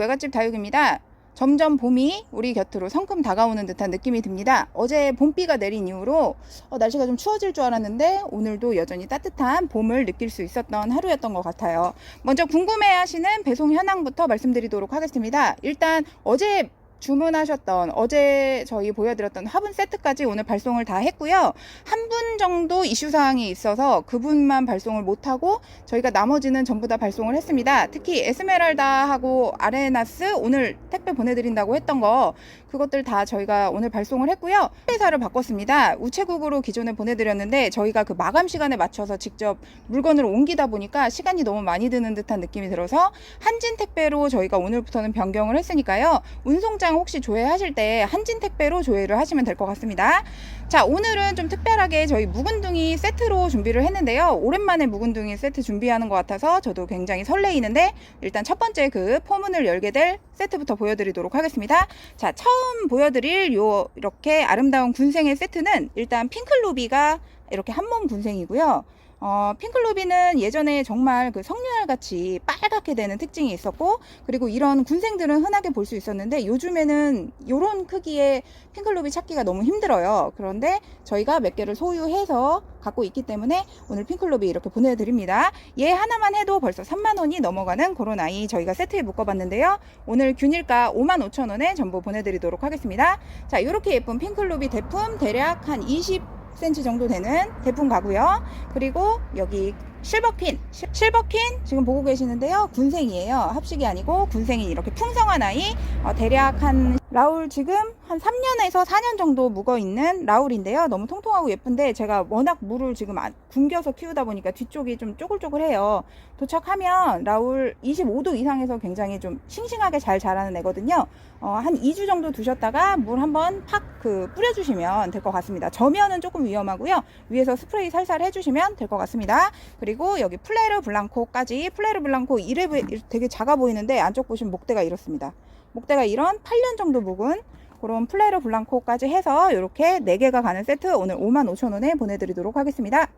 외갓집 다육입니다. 점점 봄이 우리 곁으로 성큼 다가오는 듯한 느낌이 듭니다. 어제 봄비가 내린 이후로 어, 날씨가 좀 추워질 줄 알았는데 오늘도 여전히 따뜻한 봄을 느낄 수 있었던 하루였던 것 같아요. 먼저 궁금해하시는 배송 현황부터 말씀드리도록 하겠습니다. 일단 어제 주문하셨던 어제 저희 보여드렸던 화분 세트까지 오늘 발송을 다 했고요. 한 분 정도 이슈 사항이 있어서 그분만 발송을 못하고 저희가 나머지는 전부 다 발송을 했습니다. 특히 에스메랄다하고 아레나스 오늘 택배 보내드린다고 했던 거 그것들 다 저희가 오늘 발송을 했고요. 회사를 바꿨습니다. 우체국으로 기존에 보내드렸는데 저희가 그 마감 시간에 맞춰서 직접 물건을 옮기다 보니까 시간이 너무 많이 드는 듯한 느낌이 들어서 한진 택배로 저희가 오늘부터는 변경을 했으니까요. 운송장 혹시 조회하실 때 한진 택배로 조회를 하시면 될 것 같습니다. 자, 오늘은 좀 특별하게 저희 묵은둥이 세트로 준비를 했는데요. 오랜만에 묵은둥이 세트 준비하는 것 같아서 저도 굉장히 설레이는데 일단 첫 번째 그 포문을 열게 될 세트부터 보여드리도록 하겠습니다. 자, 처음 보여드릴 요 이렇게 아름다운 군생의 세트는 일단 핑클로비가 이렇게 한몸 군생이고요. 어, 핑클로비는 예전에 정말 그 성류알 같이 빨갛게 되는 특징이 있었고, 그리고 이런 군생들은 흔하게 볼 수 있었는데, 요즘에는 요런 크기의 핑클로비 찾기가 너무 힘들어요. 그런데 저희가 몇 개를 소유해서 갖고 있기 때문에 오늘 핑클로비 이렇게 보내드립니다. 얘 하나만 해도 벌써 3만 원이 넘어가는 그런 아이 저희가 세트에 묶어봤는데요. 오늘 균일가 55,000원에 전부 보내드리도록 하겠습니다. 자, 이렇게 예쁜 핑클로비 대품 대략 한 20, 10cm 정도 되는 대품 가고요. 그리고 여기 실버퀸, 시- 실버퀸 지금 보고 계시는데요. 군생이에요. 합식이 아니고 군생이 이렇게 풍성한 아이 어, 대략 한 라울 지금 한 3년에서 4년 정도 묵어 있는 라울인데요. 너무 통통하고 예쁜데 제가 워낙 물을 지금 안- 굶겨서 키우다 보니까 뒤쪽이 좀 쪼글쪼글해요. 도착하면 라울 25도 이상에서 굉장히 좀 싱싱하게 잘 자라는 애거든요. 어, 한 2주 정도 두셨다가 물 한번 팍 그 뿌려주시면 될 것 같습니다. 저면은 조금 위험하고요. 위에서 스프레이 살살 해주시면 될 것 같습니다. 그리고 여기 플레르 블랑코까지 플레르 블랑코 이래 되게 작아 보이는데 안쪽 보시면 목대가 이렇습니다. 목대가 이런 8년 정도 묵은 그런 플레르 블랑코까지 해서 이렇게 4개가 가는 세트 오늘 55,000원에 보내드리도록 하겠습니다.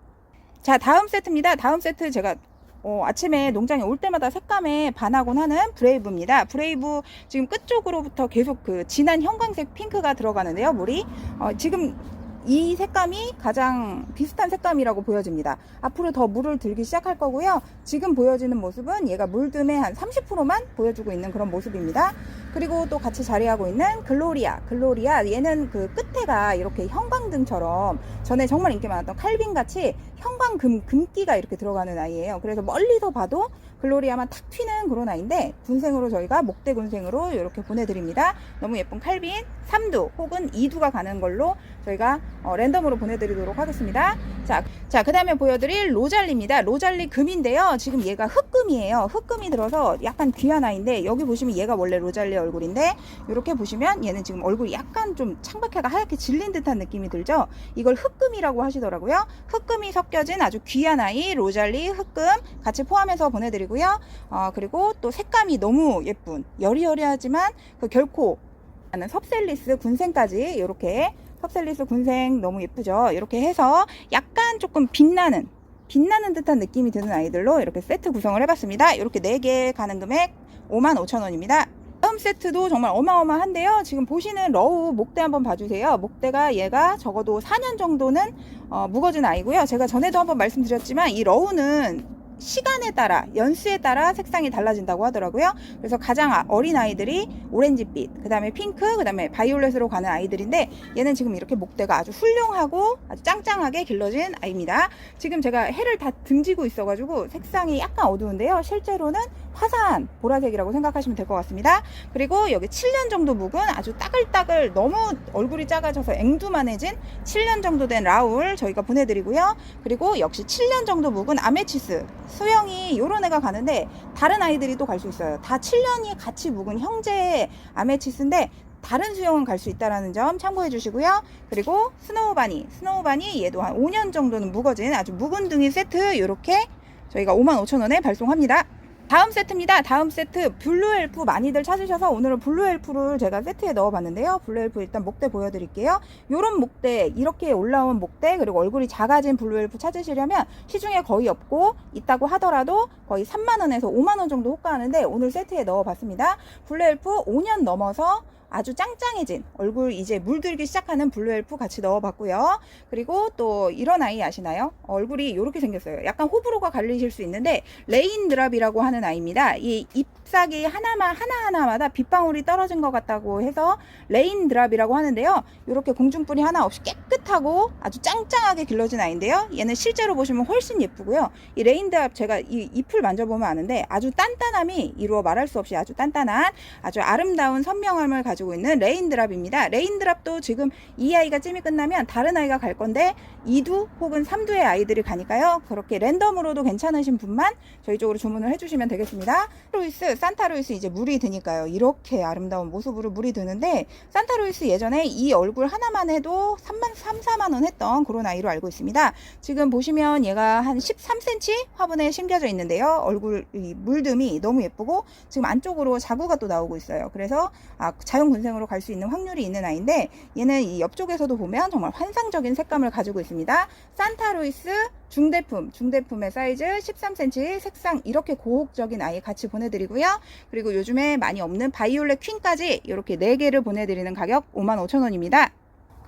자 다음 세트입니다. 다음 세트 제가 어, 아침에 농장에 올 때마다 색감에 반하곤 하는 브레이브입니다. 브레이브 지금 끝쪽으로부터 계속 그 진한 형광색 핑크가 들어가는데요. 물이 어, 지금 이 색감이 가장 비슷한 색감이라고 보여집니다. 앞으로 더 물을 들기 시작할 거고요. 지금 보여지는 모습은 얘가 물듬의 한 30%만 보여주고 있는 그런 모습입니다. 그리고 또 같이 자리하고 있는 글로리아. 글로리아 얘는 그 끝에가 이렇게 형광등처럼 전에 정말 인기 많았던 칼빈 같이 형광금 금기가 이렇게 들어가는 아이예요. 그래서 멀리서 봐도 글로리아만 탁 튀는 그런 아이인데 군생으로 저희가 목대 군생으로 이렇게 보내드립니다. 너무 예쁜 칼빈 3두 혹은 2두가 가는 걸로 저희가 어, 랜덤으로 보내드리도록 하겠습니다. 자, 자, 그 다음에 보여드릴 로잘리입니다. 로잘리 금인데요. 지금 얘가 흑금이에요. 흑금이 들어서 약간 귀한 아이인데, 여기 보시면 얘가 원래 로잘리 얼굴인데, 이렇게 보시면 얘는 지금 얼굴이 약간 좀 창백해가 하얗게 질린 듯한 느낌이 들죠? 이걸 흑금이라고 하시더라고요. 흑금이 섞여진 아주 귀한 아이, 로잘리 흑금 같이 포함해서 보내드리고 요. 어, 그리고 또 색감이 너무 예쁜, 여리여리하지만 그 결코 하는 섭셀리스 군생까지 이렇게 섭셀리스 군생 너무 예쁘죠? 이렇게 해서 약간 조금 빛나는 빛나는 듯한 느낌이 드는 아이들로 이렇게 세트 구성을 해봤습니다. 이렇게 4개 가는 금액 55,000원입니다. 다음 세트도 정말 어마어마한데요. 지금 보시는 러우 목대 한번 봐주세요. 목대가 얘가 적어도 4년 정도는 어, 묵어진 아이고요. 제가 전에도 한번 말씀드렸지만 이 러우는 시간에 따라 연수에 따라 색상이 달라진다고 하더라고요. 그래서 가장 아- 어린 아이들이 오렌지빛, 그 다음에 핑크, 그 다음에 바이올렛으로 가는 아이들인데 얘는 지금 이렇게 목대가 아주 훌륭하고 아주 짱짱하게 길러진 아이입니다. 지금 제가 해를 다 등지고 있어가지고 색상이 약간 어두운데요. 실제로는 화사한 보라색이라고 생각하시면 될 것 같습니다. 그리고 여기 7년 정도 묵은 아주 따글따글 너무 얼굴이 작아져서 앵두만해진 7년 정도 된 라울 저희가 보내드리고요. 그리고 역시 7년 정도 묵은 아메치스 수영이 요런 애가 가는데 다른 아이들이 또 갈 수 있어요. 다 7년이 같이 묵은 형제 아메치스인데 다른 수영은 갈 수 있다라는 점 참고해 주시고요. 그리고 스노우바니, 스노우바니 얘도 한 5년 정도는 묵어진 아주 묵은둥이 세트 이렇게 저희가 55,000원에 발송합니다. 다음 세트입니다. 다음 세트 블루 엘프 많이들 찾으셔서 오늘은 블루 엘프를 제가 세트에 넣어봤는데요. 블루 엘프 일단 목대 보여드릴게요. 요런 목대 이렇게 올라온 목대 그리고 얼굴이 작아진 블루 엘프 찾으시려면 시중에 거의 없고 있다고 하더라도 거의 3만 원에서 5만 원 정도 호가하는데 오늘 세트에 넣어봤습니다. 블루 엘프 5년 넘어서 아주 짱짱해진 얼굴 이제 물들기 시작하는 블루 엘프 같이 넣어봤고요. 그리고 또 이런 아이 아시나요? 얼굴이 이렇게 생겼어요. 약간 호불호가 갈리실 수 있는데 레인 드랍이라고 하는 아이입니다. 이 잎사귀 하나만 하나하나마다 빗방울이 떨어진 것 같다고 해서 레인 드랍이라고 하는데요. 이렇게 공중뿔이 하나 없이 깨끗하고 아주 짱짱하게 길러진 아이인데요. 얘는 실제로 보시면 훨씬 예쁘고요. 이 레인 드랍 제가 이 잎을 만져보면 아는데 아주 단단함이 이루어 말할 수 없이 아주 단단한 아주 아름다운 선명함을 가지고 있는 레인드랍입니다. 레인드랍도 지금 이 아이가 찜이 끝나면 다른 아이가 갈 건데 2두 혹은 3두의 아이들이 가니까요. 그렇게 랜덤으로도 괜찮으신 분만 저희 쪽으로 주문을 해주시면 되겠습니다. 루이스, 산타루이스 이제 물이 드니까요. 이렇게 아름다운 모습으로 물이 드는데 산타루이스 예전에 이 얼굴 하나만 해도 3만, 3, 4만 원 했던 그런 아이로 알고 있습니다. 지금 보시면 얘가 한 13cm 화분에 심겨져 있는데요. 얼굴 이 물듬이 너무 예쁘고 지금 안쪽으로 자구가 또 나오고 있어요. 그래서 아, 자연 군생으로 갈 수 있는 확률이 있는 아이인데 얘는 이 옆쪽에서도 보면 정말 환상적인 색감을 가지고 있습니다. 산타루이스 중대품, 중대품의 사이즈 13cm 색상 이렇게 고혹적인 아이 같이 보내드리고요. 그리고 요즘에 많이 없는 바이올렛 퀸까지 이렇게 4개를 보내드리는 가격 55,000원입니다.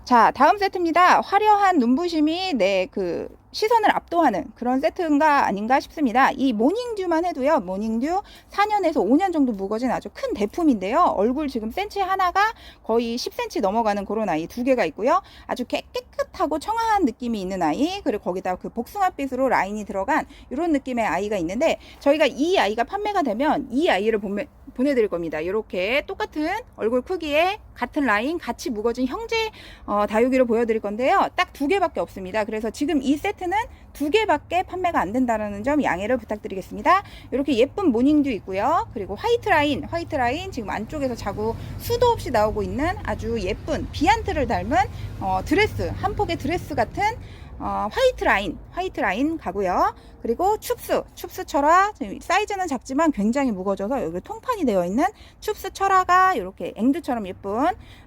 자, 다음 세트입니다. 화려한 눈부심이 내그 시선을 압도하는 그런 세트인가 아닌가 싶습니다. 이 모닝듀만 해도요, 모닝듀 4년에서 5년 정도 묵어진 아주 큰 대품인데요. 얼굴 지금 센치 하나가 거의 10cm 넘어가는 그런 아이 두 개가 있고요. 아주 깨, 깨끗하고 청아한 느낌이 있는 아이, 그리고 거기다 그 복숭아빛으로 라인이 들어간 이런 느낌의 아이가 있는데, 저희가 이 아이가 판매가 되면 이 아이를 보내, 보내드릴 겁니다. 이렇게 똑같은 얼굴 크기에 같은 라인 같이 묵어진 형제 어, 다육이를 보여드릴 건데요. 딱 두 개밖에 없습니다. 그래서 지금 이 세트 는 두 개밖에 판매가 안 된다는 점 양해를 부탁드리겠습니다. 이렇게 예쁜 모닝도 있고요. 그리고 화이트 라인, 화이트 라인 지금 안쪽에서 자꾸 수도 없이 나오고 있는 아주 예쁜 비안트를 닮은 어, 드레스, 한 폭의 드레스 같은 어, 화이트 라인, 화이트 라인 가고요. 그리고 춥스, 춥스 철화 사이즈는 작지만 굉장히 무거워져서 여기 통판이 되어 있는 춥스 철화가 이렇게 앵두처럼 예쁜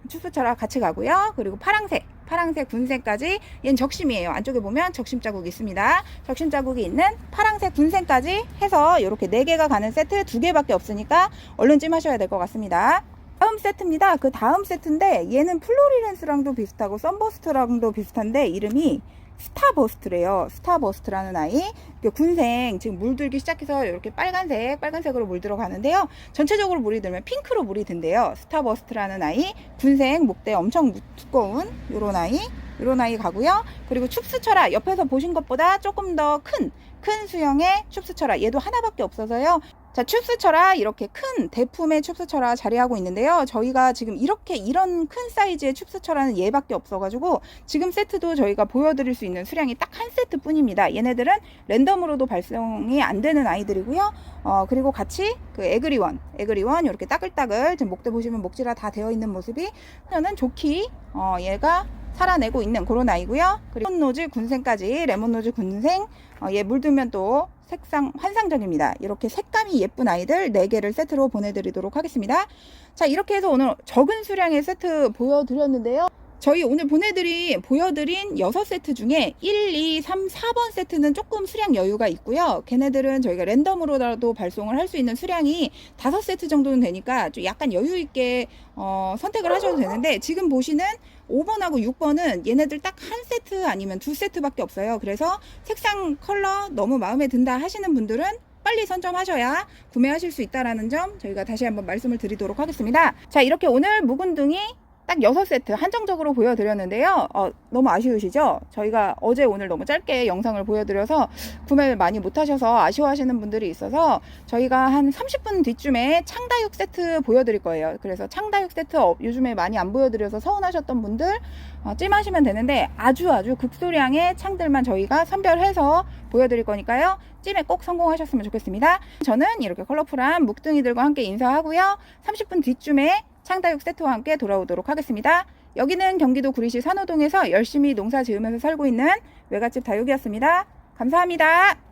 춥스 철화 같이 가고요. 그리고 파랑색, 파랑색 군색까지 얘는 적심이에요. 안쪽에 보면 적심 자국이 있습니다. 적심 자국이 있는 파랑색 군색까지 해서 이렇게 4개가 가는 세트 2개밖에 없으니까 얼른 찜하셔야 될 것 같습니다. 다음 세트입니다. 그 다음 세트인데 얘는 플로리렌스랑도 비슷하고 썬버스트랑도 비슷한데 이름이 스타버스트래요. 스타버스트라는 아이. 그 군생 지금 물들기 시작해서 이렇게 빨간색, 빨간색으로 물 들어 가는데요. 전체적으로 물이 들면 핑크로 물이 든대요. 스타버스트라는 아이. 군생 목대 엄청 두꺼운 요런 아이. 요런 아이 가고요. 그리고 춥스철아 옆에서 보신 것보다 조금 더 큰, 큰 수영의 춥스철아. 얘도 하나밖에 없어서요. 자, 춥스철아 이렇게 큰 대품의 춥스철아 자리하고 있는데요. 저희가 지금 이렇게 이런 큰 사이즈의 춥스철아는 얘밖에 없어가지고 지금 세트도 저희가 보여드릴 수 있는 수량이 딱 한 세트 뿐입니다. 얘네들은 랜덤으로도 발송이 안 되는 아이들이고요. 어, 그리고 같이 그 에그리원, 에그리원 이렇게 따글따글 지금 목대 보시면 목지라 다 되어 있는 모습이 저는 좋기 어, 얘가 살아내고 있는 그런 아이고요. 그리고 레몬노즈 군생까지 레몬노즈 군생 어, 얘 물들면 또 색상 환상적입니다. 이렇게 색감이 예쁜 아이들 4개를 세트로 보내드리도록 하겠습니다. 자 이렇게 해서 오늘 적은 수량의 세트 보여드렸는데요. 저희 오늘 보내드린 보여드린 6세트 중에 1, 2, 3, 4번 세트는 조금 수량 여유가 있고요. 걔네들은 저희가 랜덤으로라도 발송을 할 수 있는 수량이 5세트 정도는 되니까 좀 약간 여유 있게 어, 선택을 하셔도 되는데 지금 보시는 5번하고 6번은 얘네들 딱 한 세트 아니면 두 세트밖에 없어요. 그래서 색상 컬러 너무 마음에 든다 하시는 분들은 빨리 선점하셔야 구매하실 수 있다라는 점 저희가 다시 한번 말씀을 드리도록 하겠습니다. 자, 이렇게 오늘 묵은둥이 딱 6세트 한정적으로 보여드렸는데요. 어, 너무 아쉬우시죠? 저희가 어제 오늘 너무 짧게 영상을 보여드려서 구매를 많이 못하셔서 아쉬워하시는 분들이 있어서 저희가 한 30분 뒤쯤에 창다육 세트 보여드릴 거예요. 그래서 창다육 세트 어, 요즘에 많이 안 보여드려서 서운하셨던 분들 어, 찜하시면 되는데 아주 아주 극소량의 창들만 저희가 선별해서 보여드릴 거니까요. 찜에 꼭 성공하셨으면 좋겠습니다. 저는 이렇게 컬러풀한 묵둥이들과 함께 인사하고요. 30분 뒤쯤에 창다육 세트와 함께 돌아오도록 하겠습니다. 여기는 경기도 구리시 산호동에서 열심히 농사 지으면서 살고 있는 외갓집 다육이었습니다. 감사합니다.